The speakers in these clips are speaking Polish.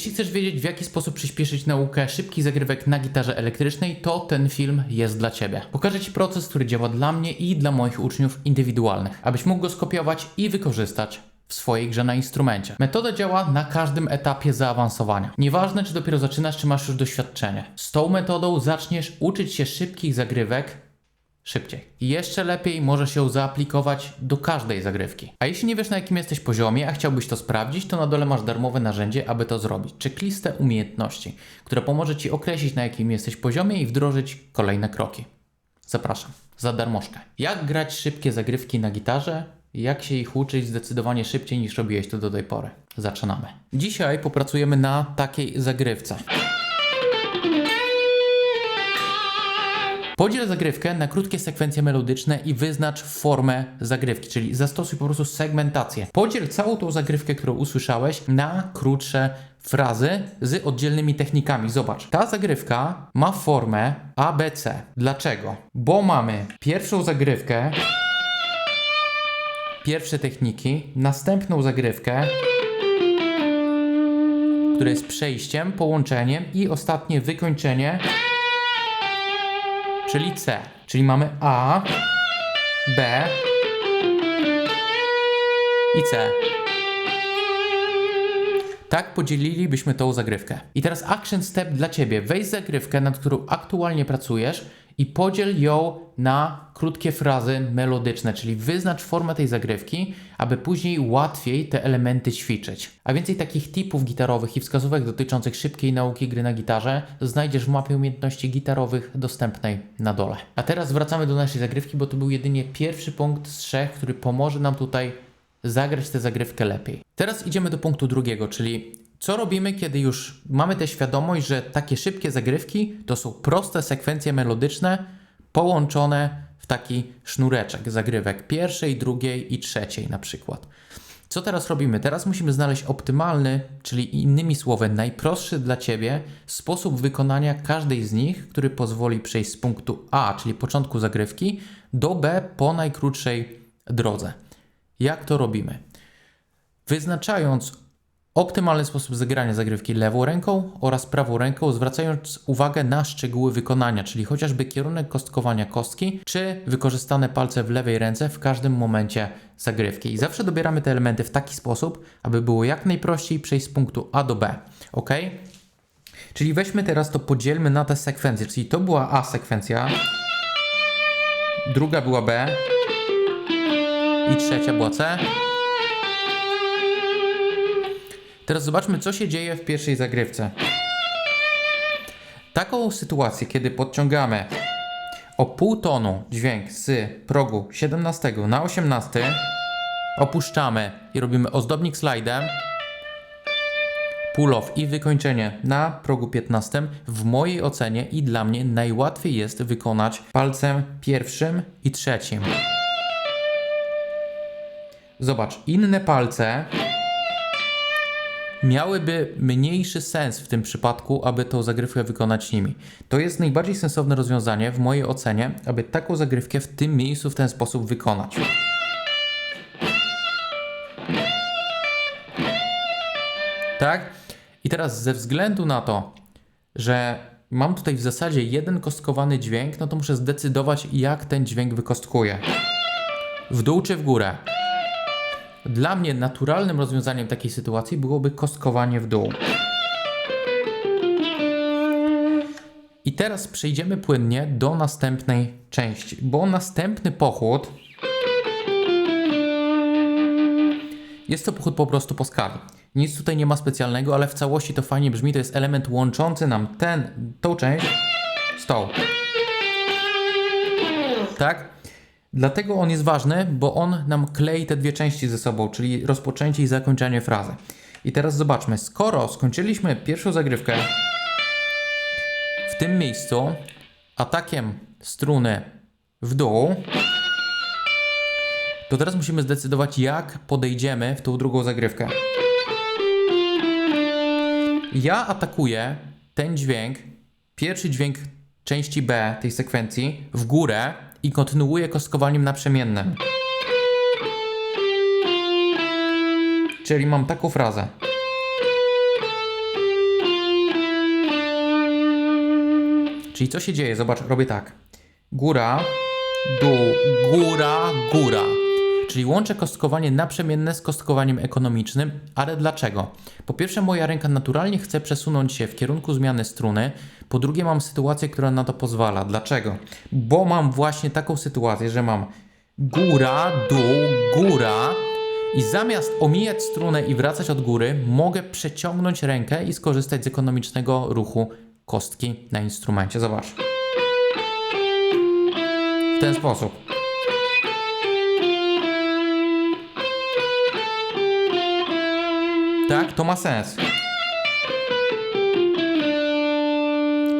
Jeśli chcesz wiedzieć, w jaki sposób przyspieszyć naukę szybkich zagrywek na gitarze elektrycznej, to ten film jest dla Ciebie. Pokażę Ci proces, który działa dla mnie i dla moich uczniów indywidualnych, abyś mógł go skopiować i wykorzystać w swojej grze na instrumencie. Metoda działa na każdym etapie zaawansowania. Nieważne, czy dopiero zaczynasz, czy masz już doświadczenie. Z tą metodą zaczniesz uczyć się szybkich zagrywek szybciej. I jeszcze lepiej możesz ją zaaplikować do każdej zagrywki. A jeśli nie wiesz na jakim jesteś poziomie, a chciałbyś to sprawdzić, to na dole masz darmowe narzędzie, aby to zrobić. Checklistę umiejętności, które pomoże Ci określić na jakim jesteś poziomie i wdrożyć kolejne kroki. Zapraszam, za darmożkę. Jak grać szybkie zagrywki na gitarze? Jak się ich uczyć zdecydowanie szybciej niż robiłeś to do tej pory? Zaczynamy. Dzisiaj popracujemy na takiej zagrywce. Podziel zagrywkę na krótkie sekwencje melodyczne i wyznacz formę zagrywki, czyli zastosuj po prostu segmentację. Podziel całą tą zagrywkę, którą usłyszałeś, na krótsze frazy z oddzielnymi technikami. Zobacz, ta zagrywka ma formę ABC. Dlaczego? Bo mamy pierwszą zagrywkę, pierwsze techniki, następną zagrywkę, która jest przejściem, połączeniem i ostatnie wykończenie czyli C. Czyli mamy A, B i C. Tak podzielilibyśmy tą zagrywkę. I teraz action step dla Ciebie. Weź zagrywkę, nad którą aktualnie pracujesz i podziel ją na krótkie frazy melodyczne, czyli wyznacz formę tej zagrywki, aby później łatwiej te elementy ćwiczyć. A więcej takich tipów gitarowych i wskazówek dotyczących szybkiej nauki gry na gitarze znajdziesz w mapie umiejętności gitarowych dostępnej na dole. A teraz wracamy do naszej zagrywki, bo to był jedynie pierwszy punkt z trzech, który pomoże nam tutaj zagrać tę zagrywkę lepiej. Teraz idziemy do punktu drugiego, czyli co robimy, kiedy już mamy tę świadomość, że takie szybkie zagrywki to są proste sekwencje melodyczne połączone w taki sznureczek zagrywek pierwszej, drugiej i trzeciej na przykład. Co teraz robimy? Teraz musimy znaleźć optymalny, czyli innymi słowy, najprostszy dla Ciebie sposób wykonania każdej z nich, który pozwoli przejść z punktu A, czyli początku zagrywki, do B po najkrótszej drodze. Jak to robimy? Wyznaczając optymalny sposób zagrania zagrywki lewą ręką oraz prawą ręką, zwracając uwagę na szczegóły wykonania, czyli chociażby kierunek kostkowania kostki, czy wykorzystane palce w lewej ręce w każdym momencie zagrywki. I zawsze dobieramy te elementy w taki sposób, aby było jak najprościej przejść z punktu A do B. ok? Czyli weźmy teraz to, podzielmy na te sekwencje, czyli to była A sekwencja, druga była B i trzecia była C. Teraz zobaczmy, co się dzieje w pierwszej zagrywce. Taką sytuację, kiedy podciągamy o pół tonu dźwięk z progu 17 na 18, opuszczamy i robimy ozdobnik slajdem, pull-off i wykończenie na progu 15, w mojej ocenie i dla mnie najłatwiej jest wykonać palcem pierwszym i trzecim. Zobacz, inne palce miałyby mniejszy sens w tym przypadku, aby tą zagrywkę wykonać nimi. To jest najbardziej sensowne rozwiązanie w mojej ocenie, aby taką zagrywkę w tym miejscu w ten sposób wykonać. Tak? I teraz ze względu na to, że mam tutaj w zasadzie jeden kostkowany dźwięk, no to muszę zdecydować, jak ten dźwięk wykostkuję. W dół czy w górę? Dla mnie naturalnym rozwiązaniem takiej sytuacji byłoby kostkowanie w dół. I teraz przejdziemy płynnie do następnej części, bo następny pochód jest to pochód po prostu po skali. Nic tutaj nie ma specjalnego, ale w całości to fajnie brzmi. To jest element łączący nam ten, część z tą. Tak? Dlatego on jest ważny, bo on nam klei te dwie części ze sobą, czyli rozpoczęcie i zakończenie frazy. I teraz zobaczmy, skoro skończyliśmy pierwszą zagrywkę w tym miejscu atakiem struny w dół, to teraz musimy zdecydować, jak podejdziemy w tą drugą zagrywkę. Ja atakuję ten dźwięk, pierwszy dźwięk części B tej sekwencji w górę i kontynuuje kostkowaniem naprzemiennym. Czyli mam taką frazę. Czyli co się dzieje? Zobacz, robię tak. Góra, dół, góra, góra. Czyli łączę kostkowanie naprzemienne z kostkowaniem ekonomicznym, ale dlaczego? Po pierwsze, moja ręka naturalnie chce przesunąć się w kierunku zmiany struny, po drugie, mam sytuację, która na to pozwala. Dlaczego? Bo mam właśnie taką sytuację, że mam góra, dół, góra i zamiast omijać strunę i wracać od góry, mogę przeciągnąć rękę i skorzystać z ekonomicznego ruchu kostki na instrumencie. Zobacz. W ten sposób. Tak, to ma sens.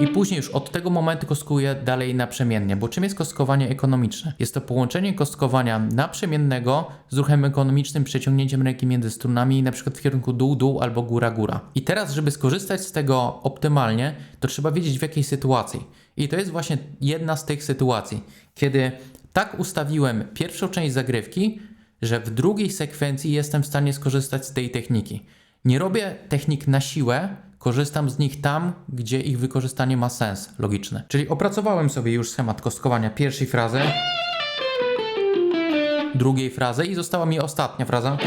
I później już od tego momentu kostkuję dalej naprzemiennie. Bo czym jest kostkowanie ekonomiczne? Jest to połączenie kostkowania naprzemiennego z ruchem ekonomicznym, przeciągnięciem ręki między strunami, na przykład w kierunku dół-dół albo góra-góra. I teraz, żeby skorzystać z tego optymalnie, to trzeba wiedzieć w jakiej sytuacji. I to jest właśnie jedna z tych sytuacji, kiedy tak ustawiłem pierwszą część zagrywki, że w drugiej sekwencji jestem w stanie skorzystać z tej techniki. Nie robię technik na siłę, korzystam z nich tam, gdzie ich wykorzystanie ma sens logiczny. Czyli opracowałem sobie już schemat kostkowania pierwszej frazy, drugiej frazy i została mi ostatnia fraza.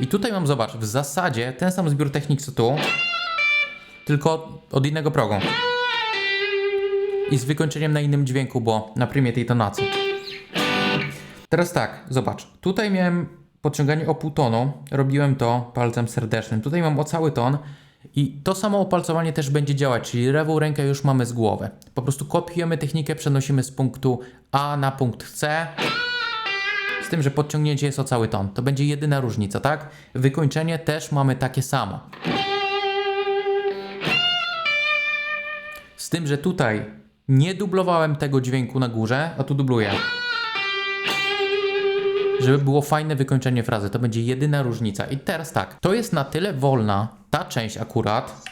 I tutaj mam, zobacz, w zasadzie ten sam zbiór technik co tu, tylko od innego progu. I z wykończeniem na innym dźwięku, bo na prymie tej tonacji. Teraz tak, zobacz. Tutaj miałem podciąganie o pół tonu. Robiłem to palcem serdecznym. Tutaj mam o cały ton. I to samo opalcowanie też będzie działać, czyli lewą rękę już mamy z głowy. Po prostu kopiujemy technikę, przenosimy z punktu A na punkt C. Z tym, że podciągnięcie jest o cały ton. To będzie jedyna różnica, tak? Wykończenie też mamy takie samo. Z tym, że tutaj nie dublowałem tego dźwięku na górze, a tu dubluję żeby było fajne wykończenie frazy. To będzie jedyna różnica. I teraz tak, to jest na tyle wolna, ta część akurat,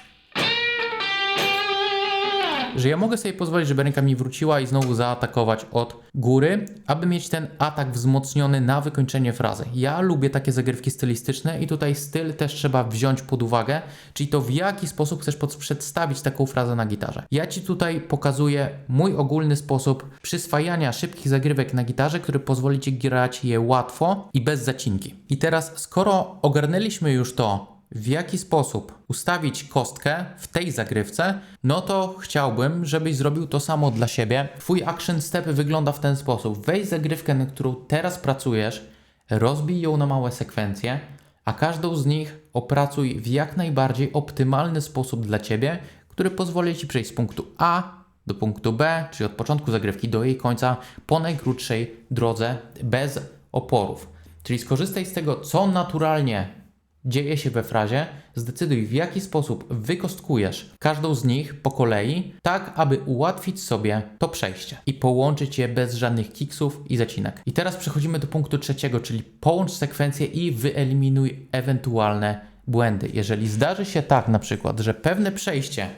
że ja mogę sobie pozwolić, żeby ręka mi wróciła i znowu zaatakować od góry, aby mieć ten atak wzmocniony na wykończenie frazy. Ja lubię takie zagrywki stylistyczne i tutaj styl też trzeba wziąć pod uwagę, czyli to w jaki sposób chcesz przedstawić taką frazę na gitarze. Ja Ci tutaj pokazuję mój ogólny sposób przyswajania szybkich zagrywek na gitarze, który pozwoli Ci grać je łatwo i bez zacinki. I teraz, skoro ogarnęliśmy już to, w jaki sposób ustawić kostkę w tej zagrywce, no to chciałbym, żebyś zrobił to samo dla siebie. Twój action step wygląda w ten sposób. Weź zagrywkę, na którą teraz pracujesz, rozbij ją na małe sekwencje, a każdą z nich opracuj w jak najbardziej optymalny sposób dla ciebie, który pozwoli ci przejść z punktu A do punktu B, czyli od początku zagrywki do jej końca, po najkrótszej drodze bez oporów. Czyli skorzystaj z tego, co naturalnie dzieje się we frazie, zdecyduj w jaki sposób wykostkujesz każdą z nich po kolei, tak aby ułatwić sobie to przejście i połączyć je bez żadnych kiksów i zacinek. I teraz przechodzimy do punktu trzeciego, czyli połącz sekwencje i wyeliminuj ewentualne błędy. Jeżeli zdarzy się tak na przykład, że pewne przejście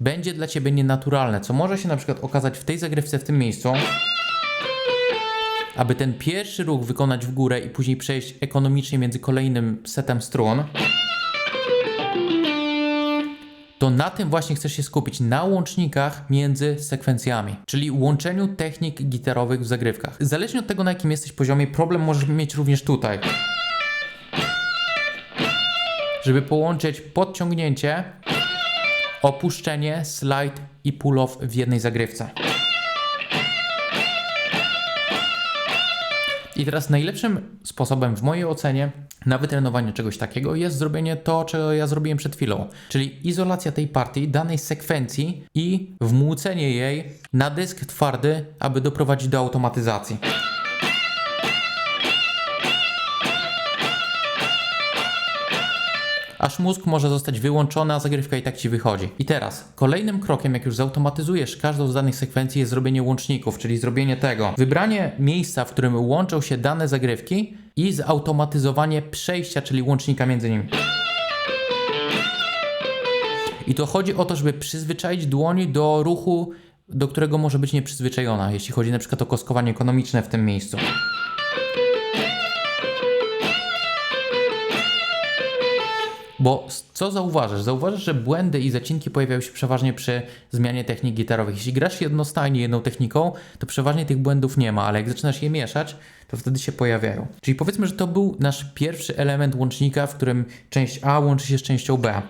będzie dla Ciebie nienaturalne, co może się na przykład okazać w tej zagrywce w tym miejscu, aby ten pierwszy ruch wykonać w górę i później przejść ekonomicznie między kolejnym setem strun, to na tym właśnie chcesz się skupić, na łącznikach między sekwencjami, czyli łączeniu technik gitarowych w zagrywkach. Zależnie od tego, na jakim jesteś poziomie, problem możesz mieć również tutaj. Żeby połączyć podciągnięcie, opuszczenie, slide i pull-off w jednej zagrywce. I teraz najlepszym sposobem w mojej ocenie na wytrenowanie czegoś takiego jest zrobienie to, czego ja zrobiłem przed chwilą, czyli izolacja tej partii, danej sekwencji i wmłócenie jej na dysk twardy, aby doprowadzić do automatyzacji. Aż mózg może zostać wyłączony, a zagrywka i tak ci wychodzi. I teraz, kolejnym krokiem, jak już zautomatyzujesz każdą z danych sekwencji, jest zrobienie łączników, czyli zrobienie tego. Wybranie miejsca, w którym łączą się dane zagrywki i zautomatyzowanie przejścia, czyli łącznika między nimi. I to chodzi o to, żeby przyzwyczaić dłoni do ruchu, do którego może być nieprzyzwyczajona, jeśli chodzi na przykład o kostkowanie ekonomiczne w tym miejscu. Bo co zauważysz? Zauważysz, że błędy i zacinki pojawiają się przeważnie przy zmianie technik gitarowych. Jeśli grasz jednostajnie jedną techniką, to przeważnie tych błędów nie ma, ale jak zaczynasz je mieszać, to wtedy się pojawiają. Czyli powiedzmy, że to był nasz pierwszy element łącznika, w którym część A łączy się z częścią B.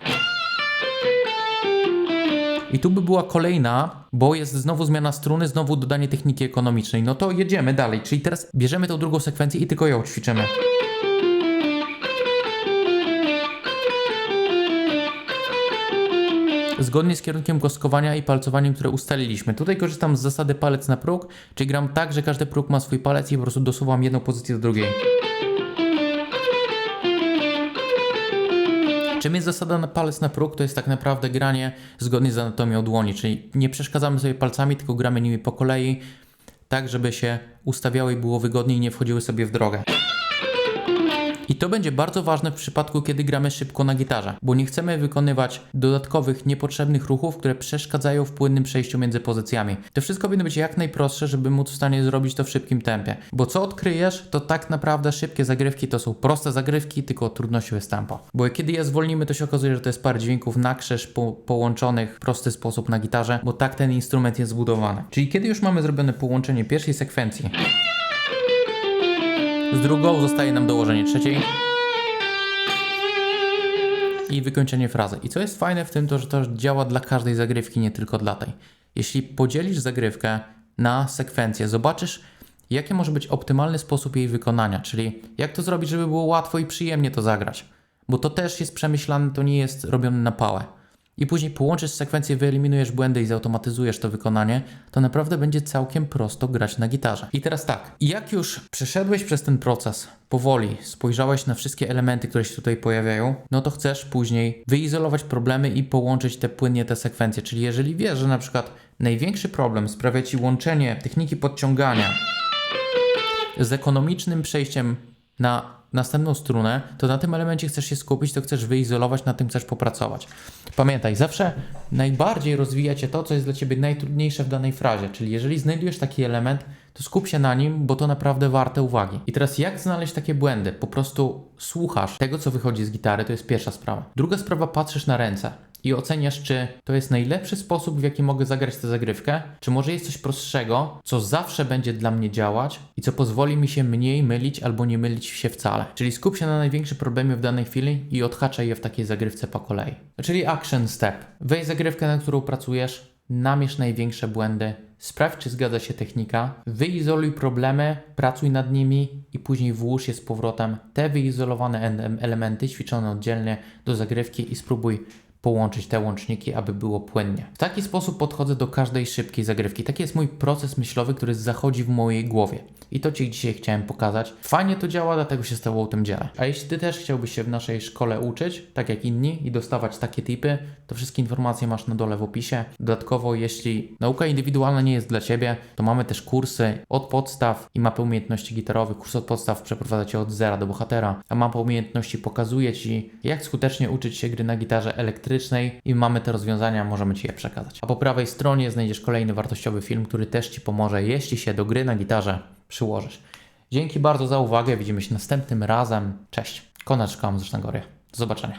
I tu by była kolejna, bo jest znowu zmiana struny, znowu dodanie techniki ekonomicznej. No to jedziemy dalej, czyli teraz bierzemy tą drugą sekwencję i tylko ją ćwiczymy. Zgodnie z kierunkiem głoskowania i palcowaniem, które ustaliliśmy. Tutaj korzystam z zasady palec na próg, czyli gram tak, że każdy próg ma swój palec i po prostu dosuwam jedną pozycję do drugiej. Czym jest zasada na palec na próg? To jest tak naprawdę granie zgodnie z anatomią dłoni, czyli nie przeszkadzamy sobie palcami, tylko gramy nimi po kolei, tak żeby się ustawiały i było wygodniej i nie wchodziły sobie w drogę. I to będzie bardzo ważne w przypadku, kiedy gramy szybko na gitarze, bo nie chcemy wykonywać dodatkowych, niepotrzebnych ruchów, które przeszkadzają w płynnym przejściu między pozycjami. To wszystko powinno być jak najprostsze, żeby móc w stanie zrobić to w szybkim tempie. Bo co odkryjesz, to tak naprawdę szybkie zagrywki to są proste zagrywki, tylko trudnością jest tempo. Bo kiedy je zwolnimy, to się okazuje, że to jest parę dźwięków na krzyż po, połączonych w prosty sposób na gitarze, bo tak ten instrument jest zbudowany. Czyli kiedy już mamy zrobione połączenie pierwszej sekwencji z drugą zostaje nam dołożenie trzeciej i wykończenie frazy. I co jest fajne w tym, to że to działa dla każdej zagrywki, nie tylko dla tej. Jeśli podzielisz zagrywkę na sekwencje, zobaczysz, jaki może być optymalny sposób jej wykonania, czyli jak to zrobić, żeby było łatwo i przyjemnie to zagrać. Bo to też jest przemyślane, to nie jest robione na pałę. I później połączysz sekwencje, wyeliminujesz błędy i zautomatyzujesz to wykonanie, to naprawdę będzie całkiem prosto grać na gitarze. I teraz tak, jak już przeszedłeś przez ten proces powoli, spojrzałeś na wszystkie elementy, które się tutaj pojawiają, no to chcesz później wyizolować problemy i połączyć te płynnie te sekwencje. Czyli jeżeli wiesz, że na przykład największy problem sprawia ci łączenie techniki podciągania z ekonomicznym przejściem na następną strunę, to na tym elemencie chcesz się skupić, to chcesz wyizolować, na tym chcesz popracować. Pamiętaj, zawsze najbardziej rozwija cię to, co jest dla ciebie najtrudniejsze w danej frazie, czyli jeżeli znajdujesz taki element, to skup się na nim, bo to naprawdę warte uwagi. I teraz jak znaleźć takie błędy? Po prostu słuchasz tego, co wychodzi z gitary, to jest pierwsza sprawa. Druga sprawa, patrzysz na ręce i oceniasz, czy to jest najlepszy sposób, w jaki mogę zagrać tę zagrywkę, czy może jest coś prostszego, co zawsze będzie dla mnie działać i co pozwoli mi się mniej mylić albo nie mylić się wcale. Czyli skup się na największym problemie w danej chwili i odhaczaj je w takiej zagrywce po kolei. Czyli action step. Weź zagrywkę, na którą pracujesz, namierz największe błędy, sprawdź, czy zgadza się technika, wyizoluj problemy, pracuj nad nimi i później włóż je z powrotem te wyizolowane en- elementy ćwiczone oddzielnie do zagrywki i spróbuj połączyć te łączniki, aby było płynnie. W taki sposób podchodzę do każdej szybkiej zagrywki. Taki jest mój proces myślowy, który zachodzi w mojej głowie. I to Ci dzisiaj chciałem pokazać. Fajnie to działa, dlatego się z Tobą o tym dzielę. A jeśli Ty też chciałbyś się w naszej szkole uczyć, tak jak inni, i dostawać takie tipy, to wszystkie informacje masz na dole w opisie. Dodatkowo, jeśli nauka indywidualna nie jest dla Ciebie, to mamy też kursy od podstaw i mapę umiejętności gitarowych. Kurs od podstaw przeprowadza Cię od zera do bohatera, a mapa umiejętności pokazuje Ci, jak skutecznie uczyć się gry na gitarze elektrycznej i mamy te rozwiązania, możemy Ci je przekazać. A po prawej stronie znajdziesz kolejny wartościowy film, który też Ci pomoże, jeśli się do gry na gitarze przyłożysz. Dzięki bardzo za uwagę, widzimy się następnym razem. Cześć. Koneczka, zresztą gory. Do zobaczenia.